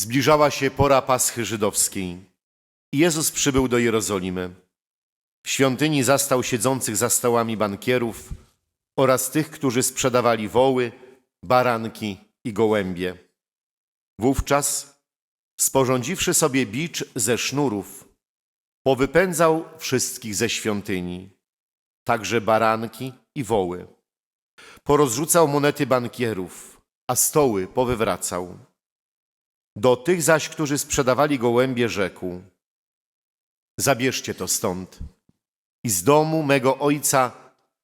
Zbliżała się pora Paschy Żydowskiej i Jezus przybył do Jerozolimy. W świątyni zastał siedzących za stołami bankierów oraz tych, którzy sprzedawali woły, baranki i gołębie. Wówczas, sporządziwszy sobie bicz ze sznurów, powypędzał wszystkich ze świątyni, także baranki i woły. Porozrzucał monety bankierów, a stoły powywracał. Do tych zaś, którzy sprzedawali gołębie, rzekł: Zabierzcie to stąd i z domu mego ojca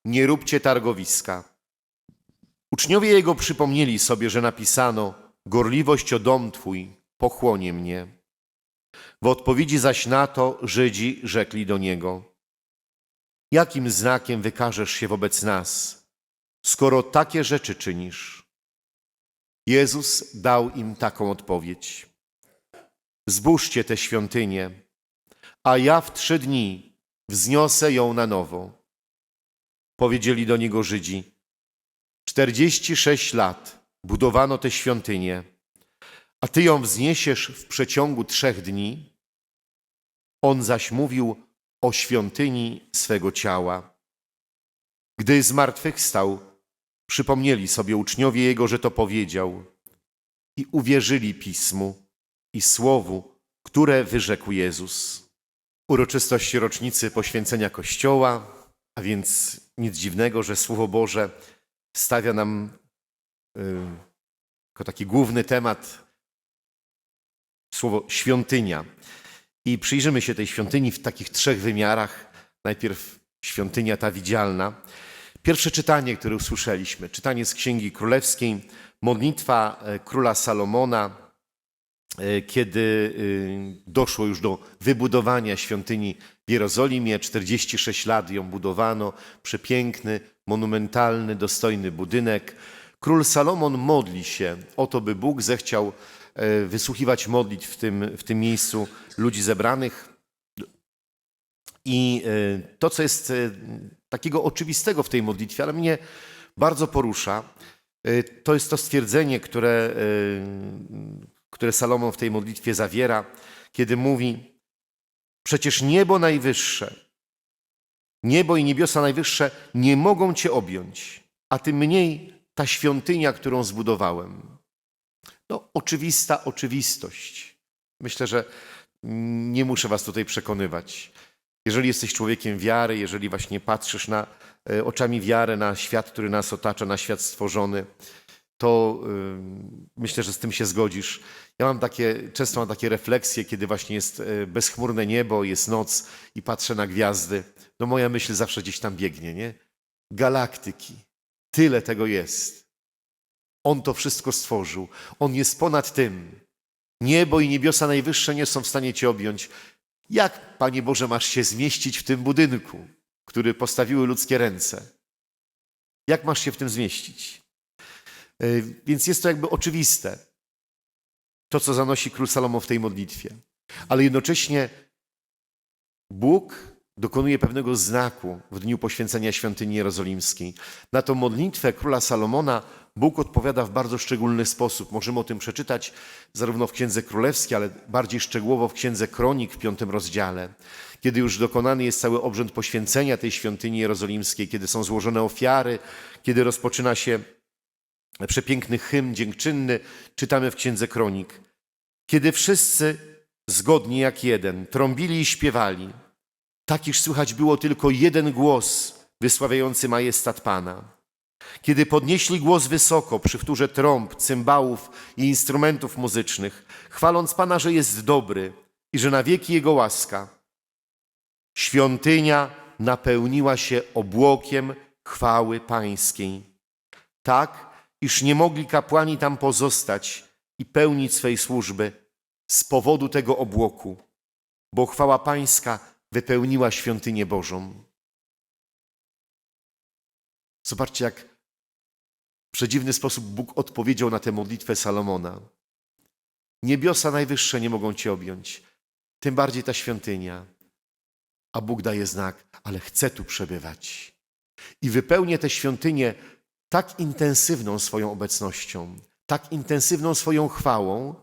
nie róbcie targowiska. Uczniowie jego przypomnieli sobie, że napisano: Gorliwość o dom twój pochłonie mnie. W odpowiedzi zaś na to Żydzi rzekli do niego: Jakim znakiem wykażesz się wobec nas, skoro takie rzeczy czynisz? Jezus dał im taką odpowiedź: Zbóżcie tę świątynię, a ja w trzy dni wzniosę ją na nowo. Powiedzieli do niego Żydzi: Czterdzieści sześć lat budowano tę świątynię, a ty ją wzniesiesz w przeciągu trzech dni? On zaś mówił o świątyni swego ciała. Gdy zmartwychwstał, przypomnieli sobie uczniowie Jego, że to powiedział i uwierzyli Pismu i Słowu, które wyrzekł Jezus. Uroczystość rocznicy poświęcenia Kościoła, a więc nic dziwnego, że Słowo Boże stawia nam y, jako taki główny temat słowo świątynia. I przyjrzymy się tej świątyni w takich trzech wymiarach. Najpierw świątynia ta widzialna. Pierwsze czytanie, które usłyszeliśmy, czytanie z Księgi Królewskiej, modlitwa e, króla Salomona, e, kiedy y, doszło już do wybudowania świątyni w Jerozolimie. 46 lat ją budowano, przepiękny, monumentalny, dostojny budynek. Król Salomon modli się o to, by Bóg zechciał e, wysłuchiwać modlitw w tym, w tym miejscu ludzi zebranych. I e, to, co jest e, takiego oczywistego w tej modlitwie, ale mnie bardzo porusza, e, to jest to stwierdzenie, które, które Salomon w tej modlitwie zawiera, kiedy mówi: Przecież niebo najwyższe, niebo i niebiosa najwyższe nie mogą Cię objąć, a tym mniej ta świątynia, którą zbudowałem. No, oczywista oczywistość. Myślę, że nie muszę Was tutaj przekonywać. Jeżeli jesteś człowiekiem wiary, jeżeli właśnie patrzysz na, e, oczami wiary na świat, który nas otacza, na świat stworzony, to y, myślę, że z tym się zgodzisz. Ja mam takie, często mam takie refleksje, kiedy właśnie jest e, bezchmurne niebo, jest noc i patrzę na gwiazdy. No moja myśl zawsze gdzieś tam biegnie, nie? Galaktyki. Tyle tego jest. On to wszystko stworzył. On jest ponad tym. Niebo i niebiosa najwyższe nie są w stanie Cię objąć. Jak, Panie Boże, masz się zmieścić w tym budynku, który postawiły ludzkie ręce? Jak masz się w tym zmieścić? E, Więc jest to jakby oczywiste, to co zanosi król Salomon w tej modlitwie. Ale jednocześnie Bóg dokonuje pewnego znaku w dniu poświęcenia świątyni jerozolimskiej. Na tą modlitwę króla Salomona Bóg odpowiada w bardzo szczególny sposób. Możemy o tym przeczytać zarówno w Księdze Królewskiej, ale bardziej szczegółowo w Księdze Kronik w piątym rozdziale. Kiedy już dokonany jest cały obrzęd poświęcenia tej świątyni jerozolimskiej, kiedy są złożone ofiary, kiedy rozpoczyna się przepiękny hymn dziękczynny, czytamy w Księdze Kronik. Kiedy wszyscy zgodnie jak jeden trąbili i śpiewali, tak iż słychać było tylko jeden głos wysławiający majestat Pana. Kiedy podnieśli głos wysoko przy wtórze trąb, cymbałów i instrumentów muzycznych, chwaląc Pana, że jest dobry i że na wieki Jego łaska, świątynia napełniła się obłokiem chwały Pańskiej. Tak, iż nie mogli kapłani tam pozostać i pełnić swej służby z powodu tego obłoku, bo chwała Pańska wypełniła świątynię Bożą. Zobaczcie, jak przedziwny sposób Bóg odpowiedział na tę modlitwę Salomona. Niebiosa najwyższe nie mogą Cię objąć, tym bardziej ta świątynia. A Bóg daje znak, ale chce tu przebywać. I wypełnię tę świątynię tak intensywną swoją obecnością, tak intensywną swoją chwałą,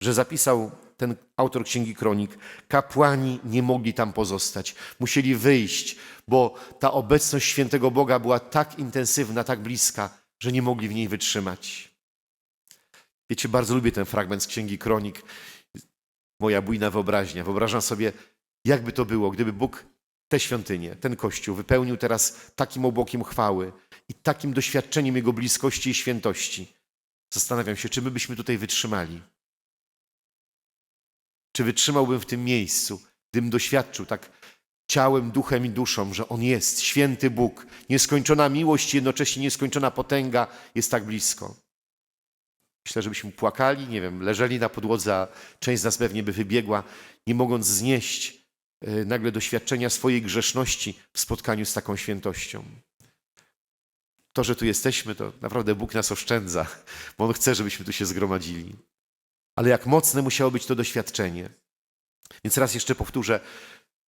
że zapisał ten autor Księgi Kronik, kapłani nie mogli tam pozostać. Musieli wyjść, bo ta obecność świętego Boga była tak intensywna, tak bliska, że nie mogli w niej wytrzymać. Wiecie, bardzo lubię ten fragment z Księgi Kronik. Moja bujna wyobraźnia. Wyobrażam sobie, jakby to było, gdyby Bóg tę świątynię, ten kościół wypełnił teraz takim obłokiem chwały i takim doświadczeniem Jego bliskości i świętości. Zastanawiam się, czy my byśmy tutaj wytrzymali. Czy wytrzymałbym w tym miejscu, gdybym doświadczył tak ciałem, duchem i duszą, że On jest, święty Bóg, nieskończona miłość i jednocześnie nieskończona potęga jest tak blisko. Myślę, żebyśmy płakali, nie wiem, leżeli na podłodze, a część z nas pewnie by wybiegła, nie mogąc znieść e, nagle doświadczenia swojej grzeszności w spotkaniu z taką świętością. To, że tu jesteśmy, to naprawdę Bóg nas oszczędza, bo On chce, żebyśmy tu się zgromadzili. Ale jak mocne musiało być to doświadczenie. Więc raz jeszcze powtórzę.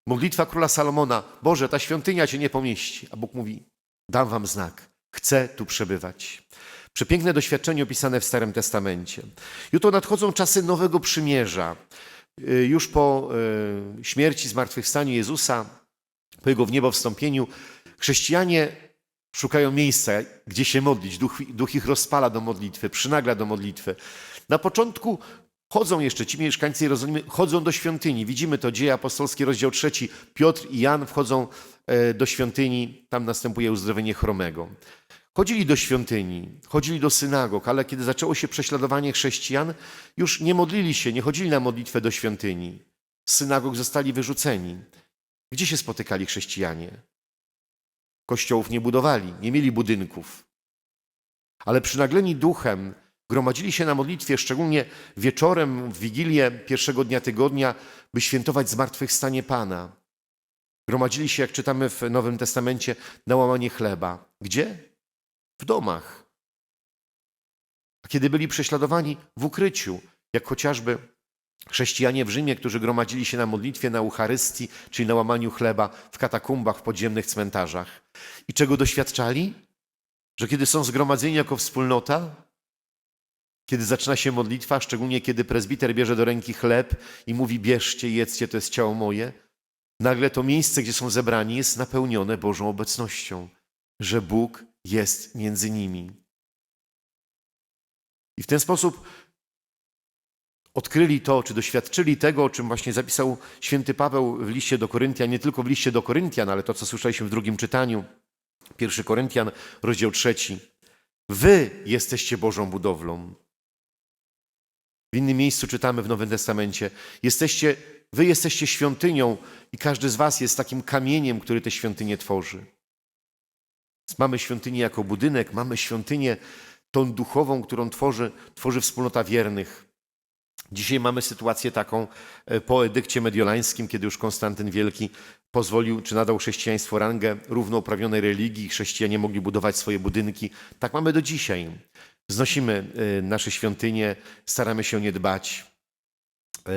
Modlitwa króla Salomona. Boże, ta świątynia cię nie pomieści. A Bóg mówi, dam wam znak. Chcę tu przebywać. Przepiękne doświadczenie opisane w Starym Testamencie. Jutro nadchodzą czasy Nowego Przymierza. Y, Już po y, śmierci, zmartwychwstaniu Jezusa, po Jego w niebo wstąpieniu, chrześcijanie szukają miejsca, gdzie się modlić. Duch, duch ich rozpala do modlitwy, przynagla do modlitwy. Na początku chodzą jeszcze, ci mieszkańcy Jerozolimy chodzą do świątyni. Widzimy to, Dzieje Apostolskie, rozdział trzeci. Piotr i Jan wchodzą e, do świątyni, tam następuje uzdrowienie chromego. Chodzili do świątyni, chodzili do synagog, ale kiedy zaczęło się prześladowanie chrześcijan, już nie modlili się, nie chodzili na modlitwę do świątyni. Z synagog zostali wyrzuceni. Gdzie się spotykali chrześcijanie? Kościołów nie budowali, nie mieli budynków. Ale przynagleni duchem gromadzili się na modlitwie, szczególnie wieczorem w Wigilię pierwszego dnia tygodnia, by świętować zmartwychwstanie Pana. Gromadzili się, jak czytamy w Nowym Testamencie, na łamanie chleba. Gdzie? W domach. A kiedy byli prześladowani w ukryciu, jak chociażby chrześcijanie w Rzymie, którzy gromadzili się na modlitwie na Eucharystii, czyli na łamaniu chleba w katakumbach, w podziemnych cmentarzach. I czego doświadczali? Że kiedy są zgromadzeni jako wspólnota, kiedy zaczyna się modlitwa, szczególnie kiedy prezbiter bierze do ręki chleb i mówi: Bierzcie, jedzcie, to jest ciało moje, nagle to miejsce, gdzie są zebrani, jest napełnione Bożą obecnością, że Bóg jest między nimi. I w ten sposób odkryli to, czy doświadczyli tego, o czym właśnie zapisał święty Paweł w liście do Koryntian, nie tylko w liście do Koryntian, ale to, co słyszeliśmy w drugim czytaniu, 1 Koryntian, rozdział trzeci. Wy jesteście Bożą budowlą. W innym miejscu czytamy w Nowym Testamencie: jesteście, Wy jesteście świątynią, i każdy z Was jest takim kamieniem, który tę świątynię tworzy. Mamy świątynię jako budynek, mamy świątynię tą duchową, którą tworzy, tworzy wspólnota wiernych. Dzisiaj mamy sytuację taką e, po edykcie mediolańskim, kiedy już Konstantyn Wielki pozwolił, czy nadał chrześcijaństwu rangę równoprawionej religii, chrześcijanie mogli budować swoje budynki. Tak mamy do dzisiaj. Znosimy e, nasze świątynie, staramy się nie dbać. E,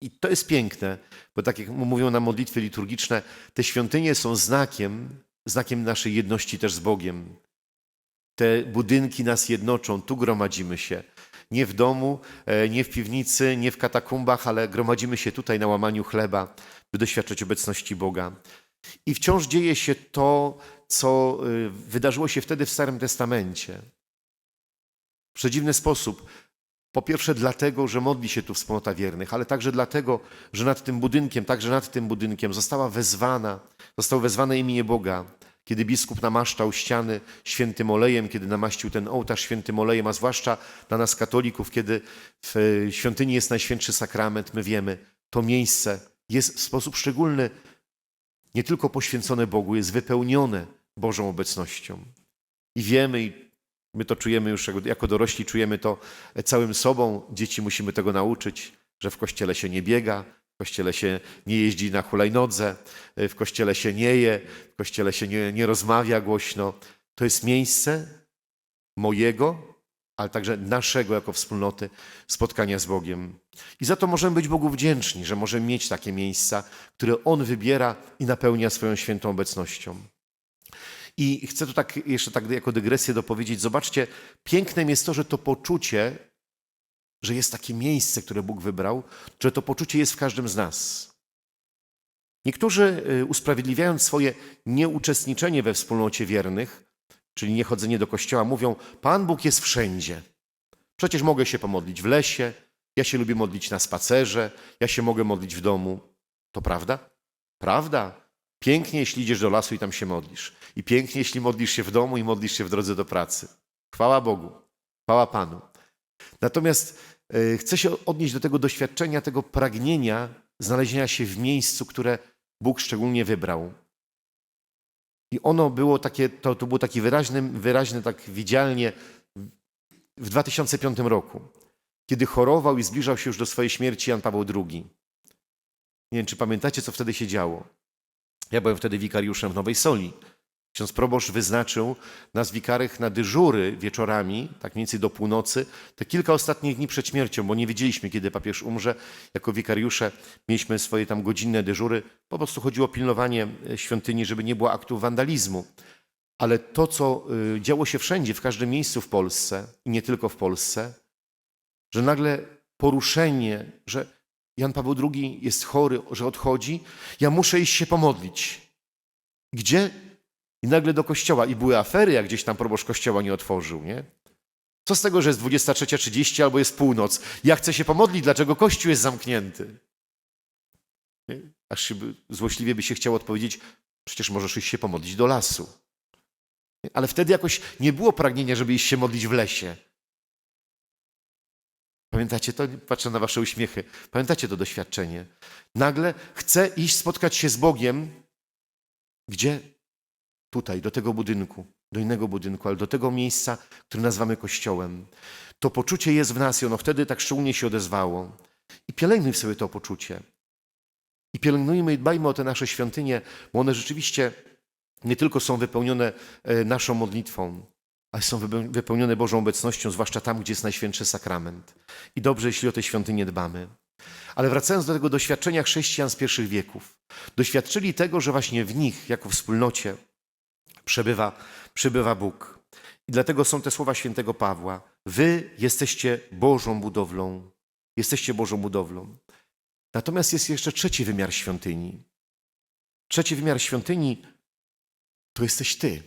I to jest piękne, bo tak jak mówią nam modlitwy liturgiczne, te świątynie są znakiem, znakiem naszej jedności też z Bogiem. Te budynki nas jednoczą, tu gromadzimy się. Nie w domu, e, nie w piwnicy, nie w katakumbach, ale gromadzimy się tutaj na łamaniu chleba, by doświadczać obecności Boga. I wciąż dzieje się to, co y, wydarzyło się wtedy w Starym Testamencie. Przedziwny sposób. Po pierwsze dlatego, że modli się tu wspólnota wiernych, ale także dlatego, że nad tym budynkiem, także nad tym budynkiem została wezwana, zostało wezwane imię Boga. Kiedy biskup namaszczał ściany świętym olejem, kiedy namaścił ten ołtarz świętym olejem, a zwłaszcza dla nas katolików, kiedy w świątyni jest Najświętszy Sakrament, my wiemy, to miejsce jest w sposób szczególny nie tylko poświęcone Bogu, jest wypełnione Bożą obecnością. I wiemy, i my to czujemy już jako- dorośli, czujemy to całym sobą. Dzieci musimy tego nauczyć, że w kościele się nie biega, w kościele się nie jeździ na hulajnodze, w kościele się nie je, w kościele się nie, nie rozmawia głośno. To jest miejsce mojego, ale także naszego jako wspólnoty spotkania z Bogiem. I za to możemy być Bogu wdzięczni, że możemy mieć takie miejsca, które On wybiera i napełnia swoją świętą obecnością. I chcę tu tak jeszcze tak jako dygresję dopowiedzieć. Zobaczcie, pięknem jest to, że to poczucie że jest takie miejsce, które Bóg wybrał, że to poczucie jest w każdym z nas. Niektórzy y, usprawiedliwiając swoje nieuczestniczenie we wspólnocie wiernych, czyli niechodzenie do kościoła, mówią: Pan Bóg jest wszędzie. Przecież mogę się pomodlić w lesie, ja się lubię modlić na spacerze, ja się mogę modlić w domu. To prawda? Prawda. Pięknie, jeśli idziesz do lasu i tam się modlisz. I pięknie, jeśli modlisz się w domu i modlisz się w drodze do pracy. Chwała Bogu, chwała Panu. Natomiast y, chcę się odnieść do tego doświadczenia, tego pragnienia znalezienia się w miejscu, które Bóg szczególnie wybrał. I ono było takie, to, to było taki wyraźny, wyraźny, tak widzialnie w 2005 roku, kiedy chorował i zbliżał się już do swojej śmierci Jan Paweł II. Nie wiem, czy pamiętacie, co wtedy się działo. Ja byłem wtedy wikariuszem w Nowej Soli. Ksiądz proboszcz wyznaczył nas wikarych na dyżury wieczorami, tak mniej więcej do północy, te kilka ostatnich dni przed śmiercią, bo nie wiedzieliśmy, kiedy papież umrze. Jako wikariusze mieliśmy swoje tam godzinne dyżury. Po prostu chodziło o pilnowanie e, świątyni, żeby nie było aktów wandalizmu. Ale to, co y, działo się wszędzie, w każdym miejscu w Polsce i nie tylko w Polsce, że nagle poruszenie, że Jan Paweł II jest chory, że odchodzi, ja muszę iść się pomodlić. Gdzie? I nagle do kościoła. I były afery, jak gdzieś tam proboszcz kościoła nie otworzył, nie? Co z tego, że jest 23.30 albo jest północ? Ja chcę się pomodlić, dlaczego kościół jest zamknięty? Nie? Aż by, złośliwie by się chciało odpowiedzieć, przecież możesz iść się pomodlić do lasu. Nie? Ale wtedy jakoś nie było pragnienia, żeby iść się modlić w lesie. Pamiętacie to? Patrzę na wasze uśmiechy. Pamiętacie to doświadczenie? Nagle chcę iść spotkać się z Bogiem. Gdzie? Tutaj, do tego budynku, do innego budynku, ale do tego miejsca, które nazywamy kościołem. To poczucie jest w nas i ono wtedy tak szczególnie się odezwało. I pielęgnuj sobie to poczucie. I pielęgnujmy i dbajmy o te nasze świątynie, bo one rzeczywiście nie tylko są wypełnione e, naszą modlitwą, ale są wype- wypełnione Bożą obecnością, zwłaszcza tam, gdzie jest Najświętszy Sakrament. I dobrze, jeśli o te świątynie dbamy. Ale wracając do tego doświadczenia chrześcijan z pierwszych wieków. Doświadczyli tego, że właśnie w nich, jako wspólnocie, przebywa, przybywa Bóg. I dlatego są te słowa świętego Pawła. Wy jesteście Bożą budowlą. Jesteście Bożą budowlą. Natomiast jest jeszcze trzeci wymiar świątyni. Trzeci wymiar świątyni to jesteś Ty.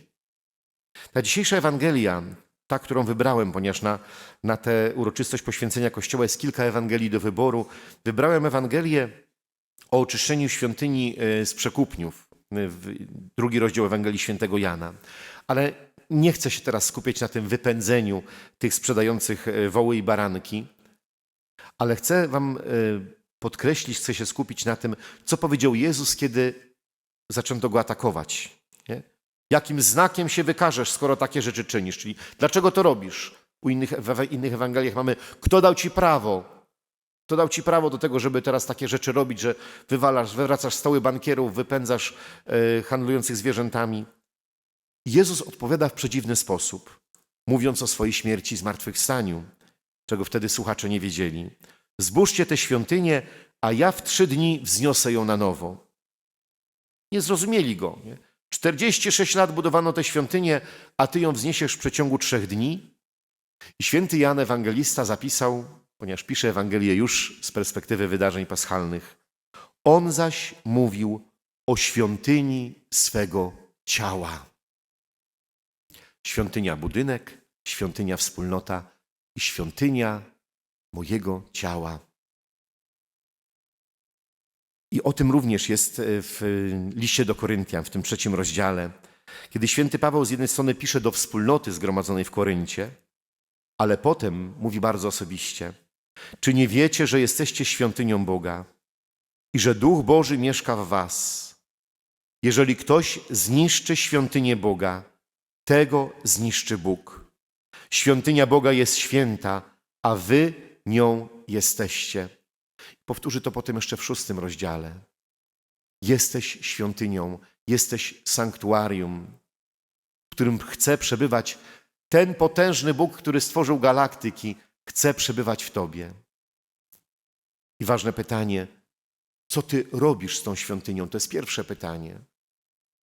Ta dzisiejsza Ewangelia, ta, którą wybrałem, ponieważ na, na tę uroczystość poświęcenia Kościoła jest kilka Ewangelii do wyboru, wybrałem Ewangelię o oczyszczeniu świątyni e, z przekupniów, e, drugi rozdział Ewangelii Świętego Jana. Ale nie chcę się teraz skupiać na tym wypędzeniu tych sprzedających e, woły i baranki, ale chcę Wam podkreślić, chcę się skupić na tym, co powiedział Jezus, kiedy zaczęto go atakować. Jakim znakiem się wykażesz, skoro takie rzeczy czynisz? Czyli dlaczego to robisz? U innych, w innych Ewangeliach mamy, kto dał ci prawo? Kto dał ci prawo do tego, żeby teraz takie rzeczy robić, że wywalasz, wywracasz stoły bankierów, wypędzasz e, handlujących zwierzętami? Jezus odpowiada w przedziwny sposób, mówiąc o swojej śmierci i zmartwychwstaniu, czego wtedy słuchacze nie wiedzieli. Zbóżcie tę świątynię, a ja w trzy dni wzniosę ją na nowo. Nie zrozumieli go. Nie? 46 lat budowano tę świątynię, a ty ją wzniesiesz w przeciągu trzech dni? I święty Jan Ewangelista zapisał, ponieważ pisze Ewangelię już z perspektywy wydarzeń paschalnych, on zaś mówił o świątyni swego ciała. Świątynia budynek, świątynia wspólnota i świątynia mojego ciała. I o tym również jest e, w liście do Koryntian, w tym trzecim rozdziale, kiedy święty Paweł z jednej strony pisze do wspólnoty zgromadzonej w Koryncie, ale potem mówi bardzo osobiście: Czy nie wiecie, że jesteście świątynią Boga i że Duch Boży mieszka w Was? Jeżeli ktoś zniszczy świątynię Boga, tego zniszczy Bóg. Świątynia Boga jest święta, a wy nią jesteście. Powtórzy to potem jeszcze w szóstym rozdziale. Jesteś świątynią, jesteś sanktuarium, w którym chce przebywać ten potężny Bóg, który stworzył galaktyki, chce przebywać w tobie. I ważne pytanie, co ty robisz z tą świątynią? To jest pierwsze pytanie.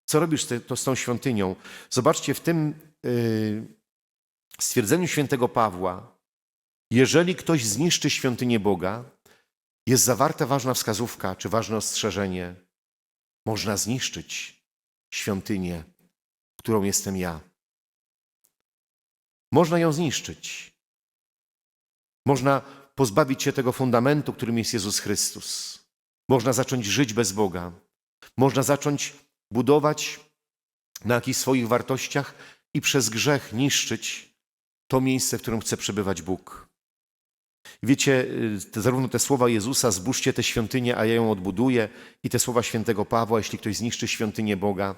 Co robisz te- to z tą świątynią? Zobaczcie, w tym yy, stwierdzeniu świętego Pawła Jeżeli ktoś zniszczy świątynię Boga, jest zawarta ważna wskazówka czy ważne ostrzeżenie. Można zniszczyć świątynię, którą jestem ja. Można ją zniszczyć. Można pozbawić się tego fundamentu, którym jest Jezus Chrystus. Można zacząć żyć bez Boga. Można zacząć budować na jakichś swoich wartościach i przez grzech niszczyć to miejsce, w którym chce przebywać Bóg. Wiecie, y, te, zarówno te słowa Jezusa, zbóżcie tę świątynię, a ja ją odbuduję, i te słowa świętego Pawła, jeśli ktoś zniszczy świątynię Boga,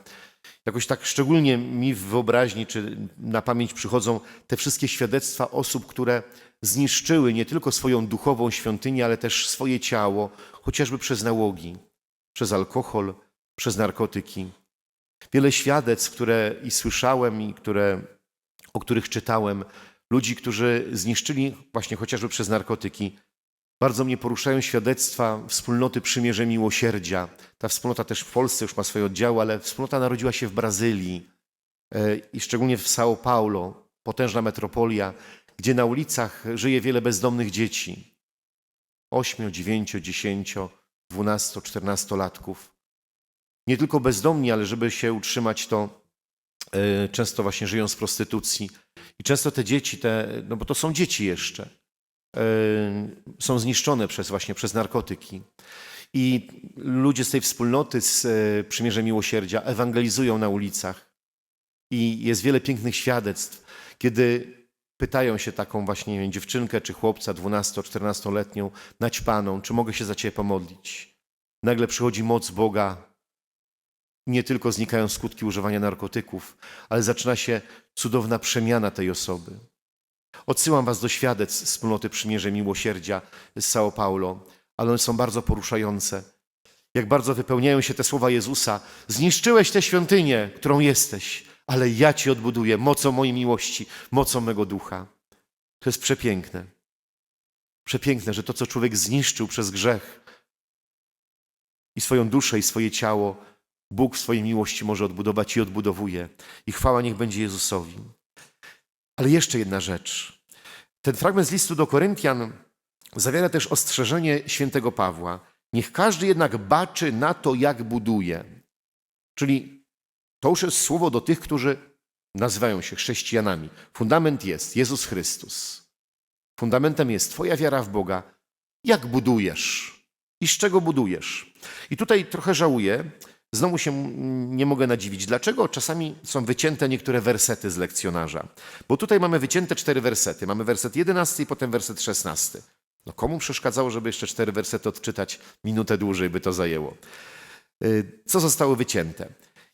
jakoś tak szczególnie mi w wyobraźni czy na pamięć przychodzą te wszystkie świadectwa osób, które zniszczyły nie tylko swoją duchową świątynię, ale też swoje ciało, chociażby przez nałogi, przez alkohol, przez narkotyki. Wiele świadectw, które i słyszałem, i które, o których czytałem, ludzi, którzy zniszczyli właśnie chociażby przez narkotyki. Bardzo mnie poruszają świadectwa wspólnoty Przymierze Miłosierdzia. Ta wspólnota też w Polsce już ma swoje oddziały, ale wspólnota narodziła się w Brazylii e, i szczególnie w São Paulo, potężna metropolia, gdzie na ulicach żyje wiele bezdomnych dzieci. 8, 9, 10, 12, 14 latków. Nie tylko bezdomni, ale żeby się utrzymać, to często właśnie żyją z prostytucji. I często te dzieci, te, no bo to są dzieci jeszcze, e, są zniszczone przez właśnie przez narkotyki. I ludzie z tej wspólnoty, z e, Przymierze Miłosierdzia ewangelizują na ulicach. I jest wiele pięknych świadectw, kiedy pytają się taką właśnie nie wiem, dziewczynkę czy chłopca 12-14-letnią, naćpaną, czy mogę się za ciebie pomodlić. Nagle przychodzi moc Boga, nie tylko znikają skutki używania narkotyków, ale zaczyna się cudowna przemiana tej osoby. Odsyłam Was do świadectw wspólnoty Przymierze Miłosierdzia z São Paulo, ale one są bardzo poruszające. Jak bardzo wypełniają się te słowa Jezusa: Zniszczyłeś tę świątynię, którą jesteś, ale ja Ci odbuduję mocą mojej miłości, mocą mego ducha. To jest przepiękne. Przepiękne, że to, co człowiek zniszczył przez grzech i swoją duszę, i swoje ciało, Bóg w swojej miłości może odbudować i odbudowuje. I chwała niech będzie Jezusowi. Ale jeszcze jedna rzecz. Ten fragment z listu do Koryntian zawiera też ostrzeżenie świętego Pawła. Niech każdy jednak baczy na to, jak buduje. Czyli to już jest słowo do tych, którzy nazywają się chrześcijanami. Fundament jest Jezus Chrystus. Fundamentem jest Twoja wiara w Boga. Jak budujesz? I z czego budujesz? I tutaj trochę żałuję, Znowu się nie mogę nadziwić. Dlaczego czasami są wycięte niektóre wersety z lekcjonarza? Bo tutaj mamy wycięte cztery wersety. Mamy werset jedenasty i potem werset szesnasty. No komu przeszkadzało, żeby jeszcze cztery wersety odczytać? Minutę dłużej by to zajęło. Y, Co zostało wycięte?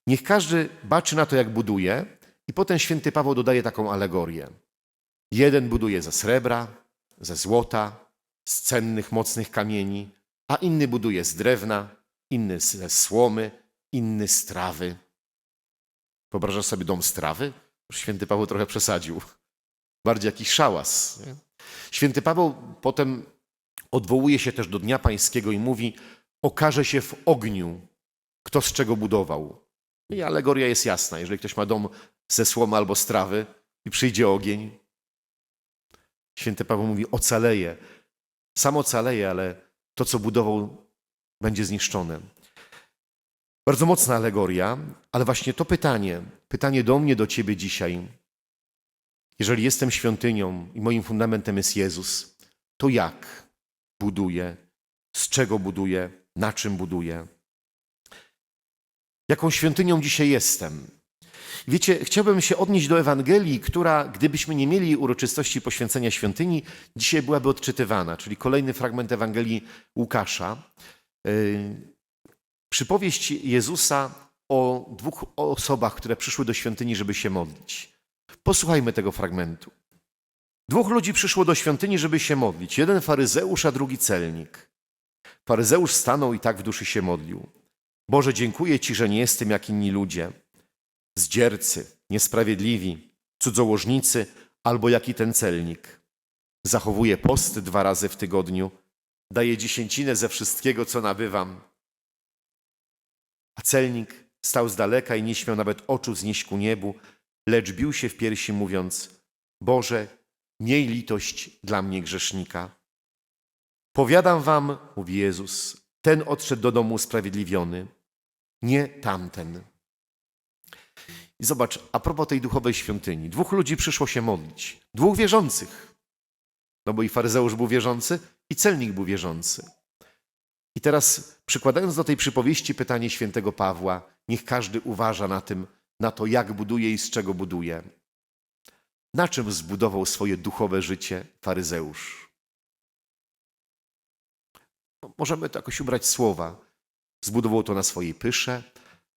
Niech każdy baczy na to, jak buduje, i potem święty Paweł dodaje taką alegorię. Jeden buduje ze srebra, ze złota, z cennych, mocnych kamieni, a inny buduje z drewna, inny ze słomy, inny z trawy. Wyobrażasz sobie dom z trawy? Święty Paweł trochę przesadził. Bardziej jakiś szałas. Nie? Święty Paweł potem odwołuje się też do Dnia Pańskiego i mówi: Okaże się w ogniu, kto z czego budował. I alegoria jest jasna. Jeżeli ktoś ma dom ze słomy albo z trawy i przyjdzie ogień, święty Paweł mówi: Ocaleje. Sam ocaleje, ale to, co budował, będzie zniszczone. Bardzo mocna alegoria, ale właśnie to pytanie, pytanie do mnie, do ciebie dzisiaj. Jeżeli jestem świątynią i moim fundamentem jest Jezus, to jak buduję, z czego buduję, na czym buduję? Jaką świątynią dzisiaj jestem? Wiecie, chciałbym się odnieść do Ewangelii, która, gdybyśmy nie mieli uroczystości poświęcenia świątyni, dzisiaj byłaby odczytywana, czyli kolejny fragment Ewangelii Łukasza. Yy, Przypowieść Jezusa o dwóch osobach, które przyszły do świątyni, żeby się modlić. Posłuchajmy tego fragmentu. Dwóch ludzi przyszło do świątyni, żeby się modlić. Jeden faryzeusz, a drugi celnik. Faryzeusz stanął i tak w duszy się modlił. Boże, dziękuję Ci, że nie jestem jak inni ludzie. Zdziercy, niesprawiedliwi, cudzołożnicy albo jaki ten celnik. Zachowuję posty dwa razy w tygodniu. Daję dziesięcinę ze wszystkiego, co nabywam. A celnik stał z daleka i nie śmiał nawet oczu znieść ku niebu, lecz bił się w piersi, mówiąc: Boże, miej litość dla mnie grzesznika. Powiadam wam, mówi Jezus, ten odszedł do domu usprawiedliwiony, nie tamten. I zobacz, a propos tej duchowej świątyni. Dwóch ludzi przyszło się modlić. Dwóch wierzących. No bo i faryzeusz był wierzący, i celnik był wierzący. I teraz, przykładając do tej przypowieści pytanie świętego Pawła, niech każdy uważa na tym, na to, jak buduje i z czego buduje. Na czym zbudował swoje duchowe życie faryzeusz? No, Możemy to jakoś ubrać słowa. Zbudował to na swojej pysze,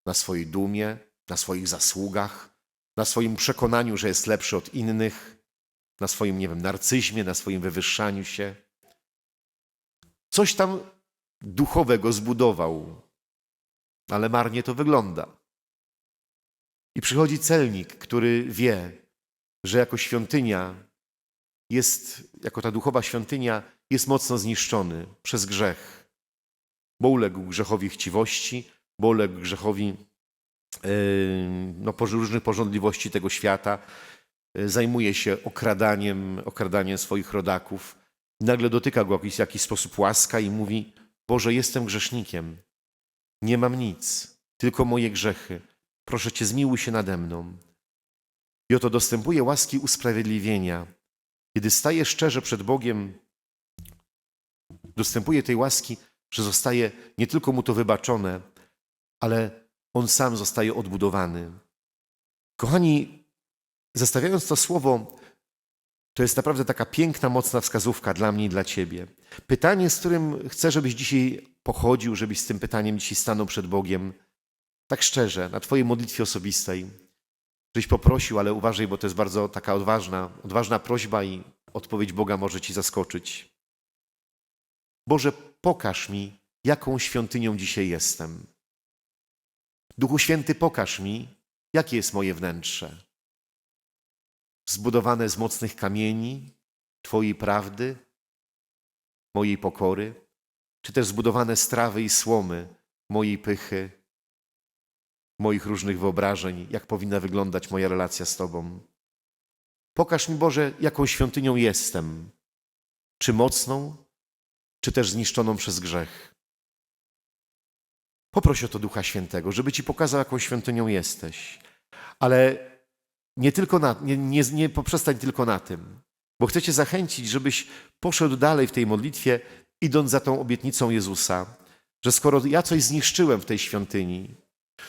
na swojej dumie, na swoich zasługach, na swoim przekonaniu, że jest lepszy od innych, na swoim, nie wiem, narcyzmie, na swoim wywyższaniu się. Coś tam duchowego zbudował, ale marnie to wygląda. I przychodzi celnik, który wie, że jako świątynia jest, jako ta duchowa świątynia, jest mocno zniszczony przez grzech, bo uległ grzechowi chciwości, bo uległ grzechowi yy, no, różnych porządliwości tego świata, yy, zajmuje się okradaniem, okradaniem swoich rodaków. Nagle dotyka go w jakiś, jakiś sposób łaska i mówi: Boże, jestem grzesznikiem, nie mam nic, tylko moje grzechy. Proszę Cię, zmiłuj się nade mną. I oto dostępuje łaski usprawiedliwienia. Kiedy staje szczerze przed Bogiem, dostępuje tej łaski, że zostaje nie tylko mu to wybaczone, ale on sam zostaje odbudowany. Kochani, zestawiając to słowo, to jest naprawdę taka piękna, mocna wskazówka dla mnie i dla Ciebie. Pytanie, z którym chcę, żebyś dzisiaj pochodził, żebyś z tym pytaniem dzisiaj stanął przed Bogiem, tak szczerze, na Twojej modlitwie osobistej, żebyś poprosił, ale uważaj, bo to jest bardzo taka odważna, odważna prośba i odpowiedź Boga może Ci zaskoczyć. Boże, pokaż mi, jaką świątynią dzisiaj jestem. Duchu Święty, pokaż mi, jakie jest moje wnętrze. Zbudowane z mocnych kamieni Twojej prawdy, mojej pokory, czy też zbudowane z trawy i słomy mojej pychy, moich różnych wyobrażeń, jak powinna wyglądać moja relacja z Tobą. Pokaż mi, Boże, jaką świątynią jestem. Czy mocną, czy też zniszczoną przez grzech. Poproś o to Ducha Świętego, żeby Ci pokazał, jaką świątynią jesteś. Ale nie tylko na, nie, nie, nie poprzestań tylko na tym, bo chcę Cię zachęcić, żebyś poszedł dalej w tej modlitwie, idąc za tą obietnicą Jezusa, że skoro ja coś zniszczyłem w tej świątyni,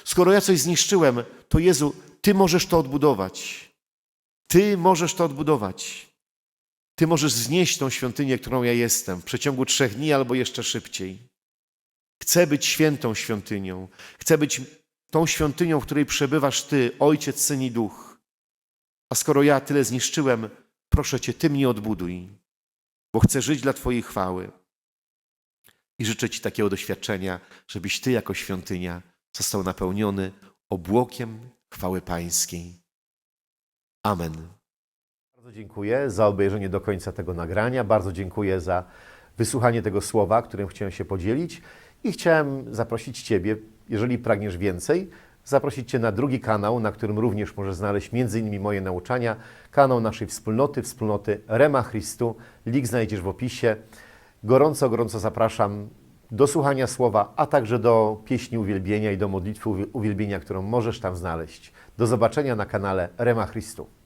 skoro ja coś zniszczyłem, to Jezu, Ty możesz to odbudować. Ty możesz to odbudować. Ty możesz znieść tą świątynię, którą ja jestem w przeciągu trzech dni albo jeszcze szybciej. Chcę być świętą świątynią. Chcę być tą świątynią, w której przebywasz Ty, Ojciec, Syn i Duch. A skoro ja tyle zniszczyłem, proszę Cię, Ty mnie odbuduj, bo chcę żyć dla Twojej chwały. I życzę Ci takiego doświadczenia, żebyś Ty jako świątynia został napełniony obłokiem chwały Pańskiej. Amen. Bardzo dziękuję za obejrzenie do końca tego nagrania. Bardzo dziękuję za wysłuchanie tego słowa, którym chciałem się podzielić. I chciałem zaprosić Ciebie, jeżeli pragniesz więcej, zaprosić Cię na drugi kanał, na którym również możesz znaleźć m.in. moje nauczania, kanał naszej wspólnoty, wspólnoty Rema Christu. Link znajdziesz w opisie. Gorąco, gorąco zapraszam do słuchania słowa, a także do pieśni uwielbienia i do modlitwy uwielbienia, którą możesz tam znaleźć. Do zobaczenia na kanale Rema Christu.